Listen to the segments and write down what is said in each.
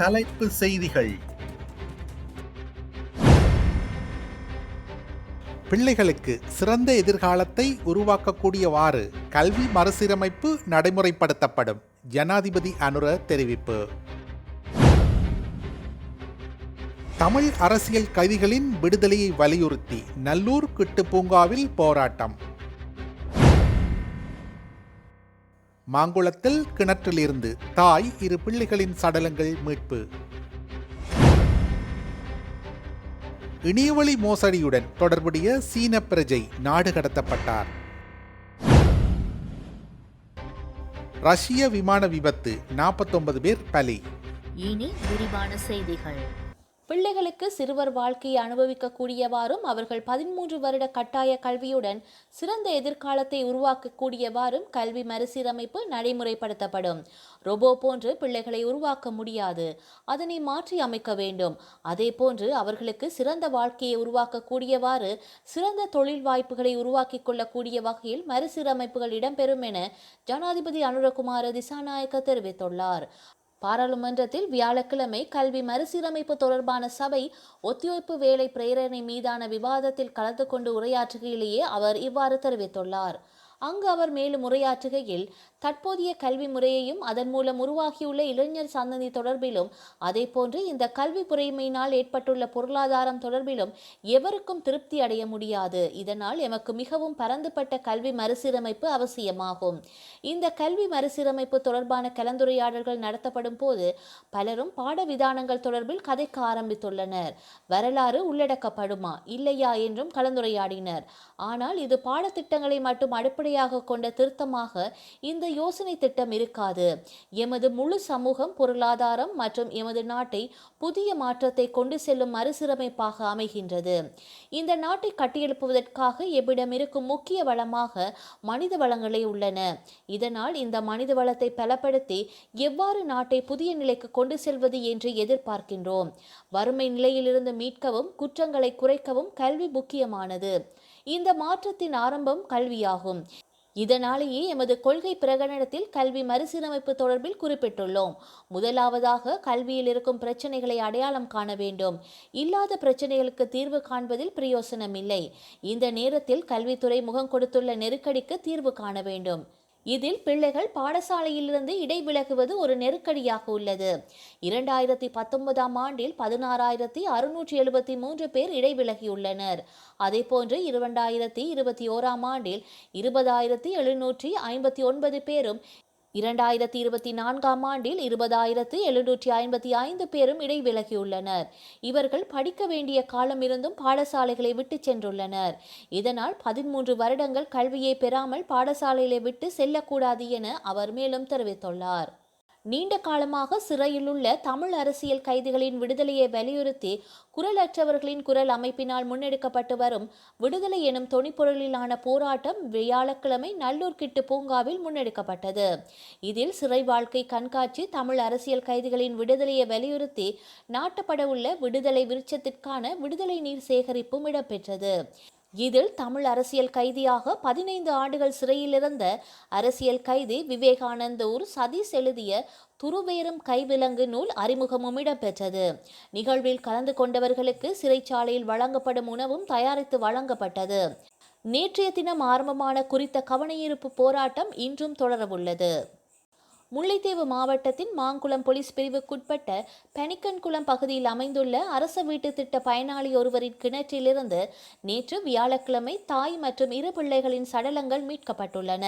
தலைப்பு செய்திகள். பிள்ளைகளுக்கு சிறந்த எதிர்காலத்தை உருவாக்கக்கூடியவாறு கல்வி மறுசீரமைப்பு நடைமுறைப்படுத்தப்படும் ஜனாதிபதி அனுர தெரிவிப்பு. தமிழ் அரசியல் கைதிகளின் விடுதலையை வலியுறுத்தி நல்லூர் கிட்டு பூங்காவில் போராட்டம். மாங்குளத்தில் கிணற்றிலிருந்து தாய் இரு பிள்ளைகளின் சடலங்கள் மீட்பு. இணையவழி மோசடியுடன் தொடர்புடைய சீன பிரஜை நாடு கடத்தப்பட்டார். ரஷ்ய விமான விபத்து நாற்பத்தொன்பது பேர் பலி. இனி விரிவான செய்திகள். பிள்ளைகளுக்கு சிறுவர் வாழ்க்கையை அனுபவிக்கக்கூடியவாறும் அவர்கள் பதிமூன்று வருட கட்டாய கல்வியுடன் சிறந்த எதிர்காலத்தை உருவாக்கக்கூடியவாறும் கல்வி மறுசீரமைப்பு நடைமுறைப்படுத்தப்படும். ரொபோ போன்று பிள்ளைகளை உருவாக்க முடியாது. அதனை மாற்றி அமைக்க வேண்டும். அதே போன்று அவர்களுக்கு சிறந்த வாழ்க்கையை உருவாக்கக்கூடியவாறு சிறந்த தொழில் வாய்ப்புகளை உருவாக்கிக் கொள்ளக்கூடிய வகையில் மறுசீரமைப்புகள் இடம்பெறும் என ஜனாதிபதி அனுரகுமார திசாநாயக்க தெரிவித்துள்ளார். பாராளுமன்றத்தில் வியாழக்கிழமை கல்வி மறுசீரமைப்பு தொடர்பான சபை ஒத்திவைப்பு வேலை பிரேரணை மீதான விவாதத்தில் கலந்து கொண்டு உரையாற்றுகையிலேயே அவர் இவ்வாறு தெரிவித்துள்ளார். அங்கு அவர் மேலும் உரையாற்றுகையில் தற்போதைய கல்வி முறையையும் அதன் மூலம் உருவாகியுள்ள இளைஞர் சந்ததி தொடர்பிலும் அதேபோன்று இந்த கல்வி புரைமையினால் ஏற்பட்டுள்ள பொருளாதாரம் தொடர்பிலும் எவருக்கும் திருப்தி அடைய முடியாது. இதனால் எமக்கு மிகவும் பரந்துபட்ட கல்வி மறுசீரமைப்பு அவசியமாகும். இந்த கல்வி மறுசீரமைப்பு தொடர்பான கலந்துரையாடல்கள் நடத்தப்படும் போது பலரும் பாட விதானங்கள் தொடர்பில் கதைக்க ஆரம்பித்துள்ளனர். வரலாறு உள்ளடக்கப்படுமா இல்லையா என்றும் கலந்துரையாடினர். ஆனால் இது பாடத்திட்டங்களை மட்டும் அடிப்படையாக கொண்ட திருத்தமாக இந்த யோசனை திட்டம் இருக்காது. எமது முழு சமூகம் பொருளாதாரம் மற்றும் எமது நாட்டை புதிய மாற்றத்தை கொண்டு செல்லும் மறுசீரமைப்பாக அமைகின்றது. இந்த நாட்டை கட்டியெழுப்புவதற்காக எவ்விடம் இருக்கும் முக்கிய வளமாக மனித வளங்களே உள்ளன. இதனால் இந்த மனித வளத்தை பலப்படுத்தி எவ்வாறு நாட்டை புதிய நிலைக்கு கொண்டு செல்வது என்று எதிர்பார்க்கின்றோம். வறுமை நிலையிலிருந்து மீட்கவும் குற்றங்களை குறைக்கவும் கல்வி முக்கியமானது. இந்த மாற்றத்தின் ஆரம்பம் கல்வியாகும். இதனாலேயே எமது கொள்கை பிரகடனத்தில் கல்வி மறுசீரமைப்பு தொடர்பில் குறிப்பிட்டுள்ளோம். முதலாவதாக கல்வியில் இருக்கும் பிரச்சனைகளை அடையாளம் காண வேண்டும். இல்லாத பிரச்சனைகளுக்கு தீர்வு காண்பதில் பிரயோசனம் இல்லை இந்த நேரத்தில் கல்வித்துறை முகம் கொடுத்துள்ள நெருக்கடிக்கு தீர்வு காண வேண்டும். இதில் பிள்ளைகள் பாடசாலையிலிருந்து இடைவிலகுவது ஒரு நெருக்கடியாக உள்ளது. இரண்டாயிரத்தி பத்தொன்பதாம் ஆண்டில் பதினாறாயிரத்தி அறுநூற்றி எழுபத்தி மூன்று பேர் இடைவிலகியுள்ளனர். அதேபோன்று இரண்டாயிரத்தி இருபத்தி ஓராம் ஆண்டில் இருபதாயிரத்தி எழுநூற்றி ஐம்பத்தி ஒன்பது பேரும் இரண்டாயிரத்தி இருபத்தி நான்காம் ஆண்டில் இருபதாயிரத்து எழுநூற்றி ஐம்பத்தி ஐந்து பேரும் இடைவிலகியுள்ளனர். இவர்கள் படிக்க வேண்டிய காலம் இருந்தும் பாடசாலைகளை விட்டு சென்றுள்ளனர். இதனால் பதிமூன்று வருடங்கள் கல்வியை பெறாமல் பாடசாலைகளை விட்டு செல்லக்கூடாது என அவர் மேலும் தெரிவித்துள்ளார். நீண்ட காலமாக சிறையில் உள்ள தமிழ் அரசியல் கைதிகளின் விடுதலையை வலியுறுத்தி குரலற்றவர்களின் குரல் அமைப்பினால் முன்னெடுக்கப்பட்டு வரும் விடுதலை எனும் தொனிப்பொருளிலான போராட்டம் வியாழக்கிழமை நல்லூர் கிட்டு பூங்காவில் முன்னெடுக்கப்பட்டது. இதில் சிறை வாழ்க்கை கண்காட்சி தமிழ் அரசியல் கைதிகளின் விடுதலையை வலியுறுத்தி நாட்டப்பட உள்ள விடுதலை விருட்சத்திற்கான விடுதலை நீர் சேகரிப்பும் இடம்பெற்றது. இதில் தமிழ் அரசியல் கைதியாக பதினைந்து ஆண்டுகள் சிறையில் இருந்த அரசியல் கைதி விவேகானந்தூர் சதீஷ் எழுதிய துருவேறும் கைவிலங்கு நூல் அறிமுகமும் இடம்பெற்றது. நிகழ்வில் கலந்து கொண்டவர்களுக்கு சிறைச்சாலையில் வழங்கப்படும் உணவும் தயாரித்து வழங்கப்பட்டது. நேற்றைய தினம் ஆரம்பமான குறித்த கவனஈர்ப்பு போராட்டம் இன்றும் தொடரவுள்ளது. முல்லைத்தீவு மாவட்டத்தின் மாங்குளம் போலீஸ் பிரிவுக்குட்பட்ட பெனிக்கன்குளம் பகுதியில் அமைந்துள்ள அரச வீட்டு திட்ட பயனாளி ஒருவரின் கிணற்றிலிருந்து நேற்று வியாழக்கிழமை தாய் மற்றும் இரு பிள்ளைகளின் சடலங்கள் மீட்கப்பட்டுள்ளன.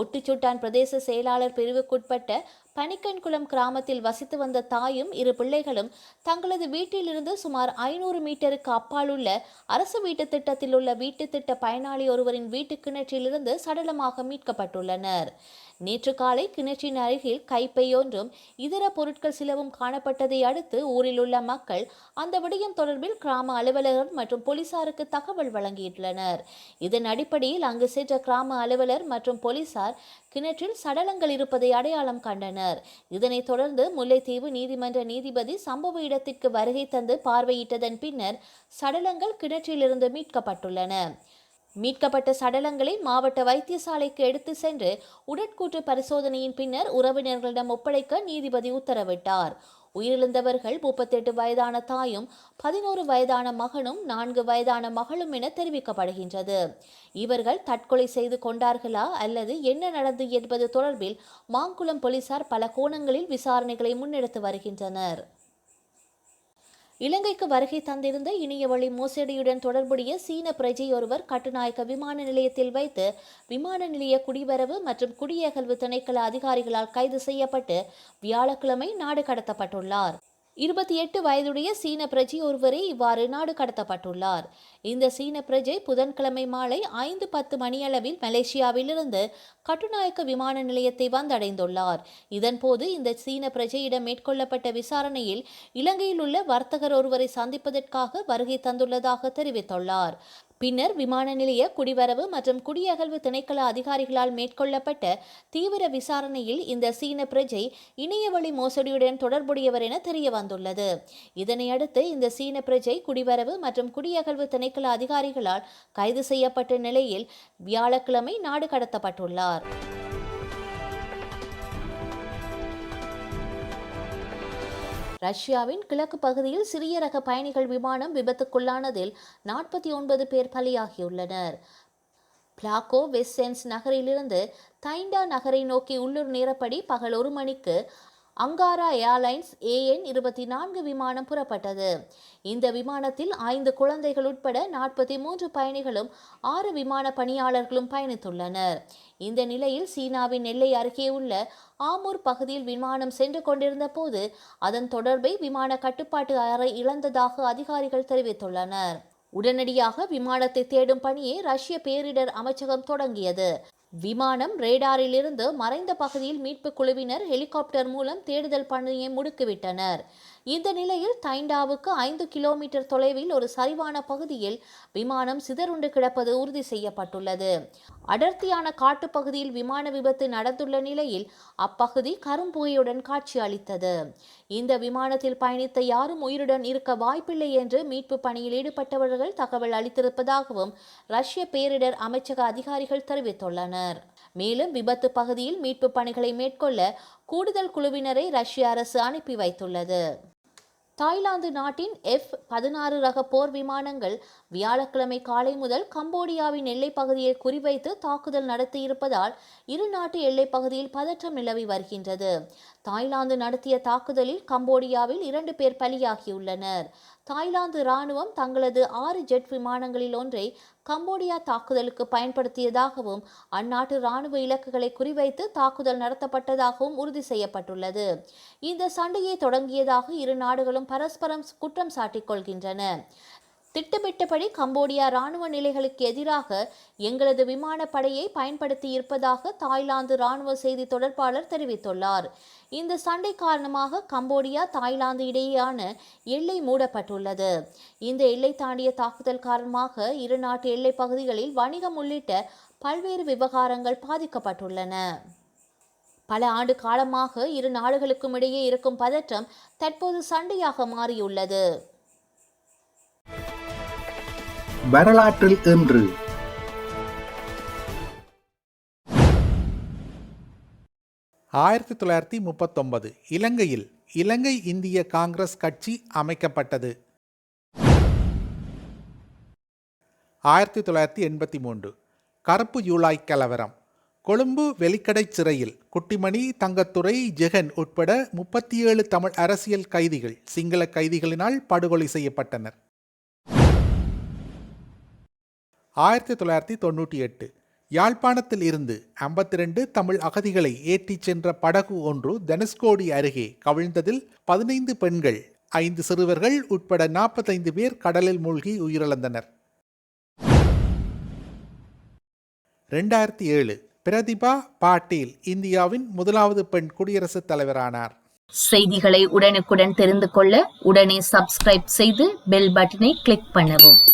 ஒட்டுச்சுட்டான் பிரதேச செயலாளர் பிரிவுக்குட்பட்ட பனிக்கன்குளம் கிராமத்தில் வசித்து வந்த தாயும் இரு பிள்ளைகளும் தங்களது வீட்டிலிருந்து சுமார் ஐநூறு மீட்டருக்கு அப்பாலுள்ள அரசு வீட்டு திட்டத்தில் உள்ள வீட்டு திட்ட பயனாளி ஒருவரின் வீட்டு கிணற்றிலிருந்து சடலமாக மீட்கப்பட்டுள்ளனர். நேற்று காலை கிணற்றின் அருகில் கைப்பையொன்றும் இதர பொருட்கள் சிலவும் காணப்பட்டதை அடுத்து ஊரில் உள்ள மக்கள் அந்த விடயம் தொடர்பில் கிராம அலுவலர் மற்றும் போலீசாருக்கு தகவல் வழங்கியுள்ளனர். இதன் அடிப்படையில் அங்கு சென்ற கிராம அலுவலர் மற்றும் போலீசார் கிணற்றில் சடலங்கள் இருப்பதை அடையாளம் கண்டனர். இதனைத் தொடர்ந்து முல்லைத்தீவு நீதிமன்ற நீதிபதி சம்பவ இடத்திற்கு வருகை தந்து பார்வையிட்டதன் பின்னர் சடலங்கள் கிணற்றிலிருந்து மீட்கப்பட்டுள்ளன. மீட்கப்பட்ட சடலங்களை மாவட்ட வைத்தியசாலைக்கு எடுத்து சென்று உடற்கூற்று பரிசோதனையின் பின்னர் உறவினர்களிடம் ஒப்படைக்க நீதிபதி உத்தரவிட்டார். உயிரிழந்தவர்கள் முப்பத்தெட்டு வயதான தாயும் பதினோரு வயதான மகனும் நான்கு வயதான மகளும் என தெரிவிக்கப்படுகின்றது. இவர்கள் தற்கொலை செய்து கொண்டார்களா அல்லது என்ன நடந்தது என்பது தொடர்பில் மாங்குளம் போலீசார் பல கோணங்களில் விசாரணைகளை முன்னெடுத்து வருகின்றனர். இலங்கைக்கு வருகை தந்திருந்த இணைய வழி மோசடியுடன் தொடர்புடைய சீன பிரஜை ஒருவர் கட்டுநாயக்க விமான நிலையத்தில் வைத்து விமான நிலைய குடிவரவு மற்றும் குடியகல்வு திணைக்கள அதிகாரிகளால் கைது செய்யப்பட்டு வியாழக்கிழமை நாடு கடத்தப்பட்டுள்ளார். இருபத்தி எட்டு வயதுடைய சீன பிரஜை ஒருவரே இவ்வாறு நாடு கடத்தப்பட்டுள்ளார். இந்த சீன பிரஜை புதன்கிழமை மாலை ஐந்து பத்து மணியளவில் மலேசியாவிலிருந்து கட்டுநாயக்க விமான நிலையத்தை வந்தடைந்துள்ளார். இதன்போது இந்த சீன பிரஜையிடம் மேற்கொள்ளப்பட்ட விசாரணையில் இலங்கையில் உள்ள வர்த்தகர் ஒருவரை சந்திப்பதற்காக வருகை தந்துள்ளதாக தெரிவித்துள்ளார். பின்னர் விமான நிலைய குடிவரவு மற்றும் குடியகழ்வு திணைக்கள அதிகாரிகளால் மேற்கொள்ளப்பட்ட தீவிர விசாரணையில் இந்த சீன பிரஜை இணையவழி மோசடியுடன் தொடர்புடையவர் என தெரிய வந்துள்ளது. இதனையடுத்து இந்த சீன பிரஜை குடிவரவு மற்றும் குடியகழ்வு திணைக்கள அதிகாரிகளால் கைது செய்யப்பட்ட நிலையில் வியாழக்கிழமை நாடு கடத்தப்பட்டுள்ளார். ரஷ்யாவின் கிழக்கு பகுதியில் சிறிய ரக பயணிகள் விமானம் விபத்துக்குள்ளானதில் நாற்பத்தி ஒன்பது பேர் பலியாகியுள்ளனர். பிளாக்கோ வெஸ்டென்ஸ் நகரிலிருந்து தைண்டா நகரை நோக்கி உள்ளூர் நேரப்படி பகல் ஒரு மணிக்கு அங்காரா ஏர்லைன்ஸ் ஏஎன் இருபத்தி நான்கு விமானம் புறப்பட்டது. இந்த விமானத்தில் ஐந்து குழந்தைகள் உட்பட நாற்பத்தி மூன்று பயணிகளும் ஆறு விமான பணியாளர்களும் பயணித்துள்ளனர். இந்த நிலையில் சீனாவின் எல்லை அருகே உள்ள ஆமூர் பகுதியில் விமானம் சென்று கொண்டிருந்த போது அதன் தொடர்பை விமான கட்டுப்பாட்டு அறை இழந்ததாக அதிகாரிகள் தெரிவித்துள்ளனர். உடனடியாக விமானத்தை தேடும் பணியை ரஷ்ய பேரிடர் அமைச்சகம் தொடங்கியது. விமானம் ரேடாரிலிருந்து மறைந்த பகுதியில் மீட்பு குழுவினர் ஹெலிகாப்டர் மூலம் தேடுதல் பணியை முடுக்கிவிட்டனர். இந்த நிலையில் தைண்டாவுக்கு ஐந்து கிலோமீட்டர் தொலைவில் ஒரு சரிவான பகுதியில் விமானம் சிதறுண்டு கிடப்பது உறுதி செய்யப்பட்டுள்ளது. அடர்த்தியான காட்டுப்பகுதியில் விமான விபத்து நடந்துள்ள நிலையில் அப்பகுதி கரும்புகையுடன் காட்சி அளித்தது. இந்த விமானத்தில் பயணித்த யாரும் உயிருடன் இருக்க வாய்ப்பில்லை என்று மீட்பு பணியில் ஈடுபட்டவர்கள் தகவல் அளித்திருப்பதாகவும் ரஷ்ய பேரிடர் அமைச்சக அதிகாரிகள் தெரிவித்துள்ளனர். மேலும் விபத்து பகுதியில் மீட்பு பணிகளை மேற்கொள்ள கூடுதல் குழுவினரை ரஷ்ய அரசு அனுப்பி வைத்துள்ளது. தாய்லாந்து நாட்டின் எஃப் பதினாறு ரக போர் விமானங்கள் வியாழக்கிழமை காலை முதல் கம்போடியாவின் எல்லைப் பகுதியை குறிவைத்து தாக்குதல் நடத்தியிருப்பதால் இரு நாட்டு எல்லைப் பகுதியில் பதற்றம் நிலவி வருகின்றது. தாய்லாந்து நடத்திய தாக்குதலில் கம்போடியாவில் இரண்டு பேர் பலியாகியுள்ளனர். தாய்லாந்து ராணுவம் தங்களது ஆறு ஜெட் விமானங்களில் ஒன்றை கம்போடியா தாக்குதலுக்கு பயன்படுத்தியதாகவும் அந்நாட்டு ராணுவ இலக்குகளை குறிவைத்து தாக்குதல் நடத்தப்பட்டதாகவும் உறுதி செய்யப்பட்டுள்ளது. இந்த சண்டையை தொடங்கியதாக இரு நாடுகளும் பரஸ்பரம் குற்றம் சாட்டிக் கொள்கின்றன. திட்டமிட்டபடி கம்போடியா ராணுவ நிலைகளுக்கு எதிராக எங்களது விமானப்படையை பயன்படுத்தி இருப்பதாக தாய்லாந்து ராணுவ செய்தி தொடர்பாளர் தெரிவித்துள்ளார். இந்த சண்டை காரணமாக கம்போடியா தாய்லாந்து இடையேயான எல்லை மூடப்பட்டுள்ளது. இந்த எல்லை தாண்டிய தாக்குதல் காரணமாக இரு நாட்டு எல்லை பகுதிகளில் வணிகம் உள்ளிட்ட பல்வேறு விவகாரங்கள் பாதிக்கப்பட்டுள்ளன. பல ஆண்டு காலமாக இரு நாடுகளுக்கும் இடையே இருக்கும் பதற்றம் தற்போது சண்டையாக மாறியுள்ளது. வரலாற்றில் இன்று. ஆயிரத்தி தொள்ளாயிரத்தி முப்பத்தொன்பது இலங்கையில் இலங்கை இந்திய காங்கிரஸ் கட்சி அமைக்கப்பட்டது. ஆயிரத்தி தொள்ளாயிரத்தி எண்பத்தி மூன்று கருப்பு ஜூலாய் கலவரம். கொழும்பு வெலிக்கடை சிறையில் குட்டிமணி தங்கத்துறை ஜெகன் உட்பட முப்பத்தி ஏழு தமிழ் அரசியல் கைதிகள் சிங்கள கைதிகளினால் படுகொலை செய்யப்பட்டனர். ஆயிரத்தி தொள்ளாயிரத்தி தொண்ணூற்றி எட்டு யாழ்ப்பாணத்தில் இருந்து ஐம்பத்தி ரெண்டு தமிழ் அகதிகளை ஏற்றிச் சென்ற படகு ஒன்று தனுஷ்கோடி அருகே கவிழ்ந்ததில் பதினைந்து பெண்கள் ஐந்து சிறுவர்கள் உட்பட நாற்பத்தைந்து பேர் கடலில் மூழ்கி உயிரிழந்தனர். ரெண்டாயிரத்தி ஏழு பிரதிபா பாட்டீல் இந்தியாவின் முதலாவது பெண் குடியரசுத் தலைவரானார். செய்திகளை உடனுக்குடன் தெரிந்து கொள்ள உடனே சப்ஸ்கிரைப் செய்து பெல் பட்டனை கிளிக் பண்ணவும்.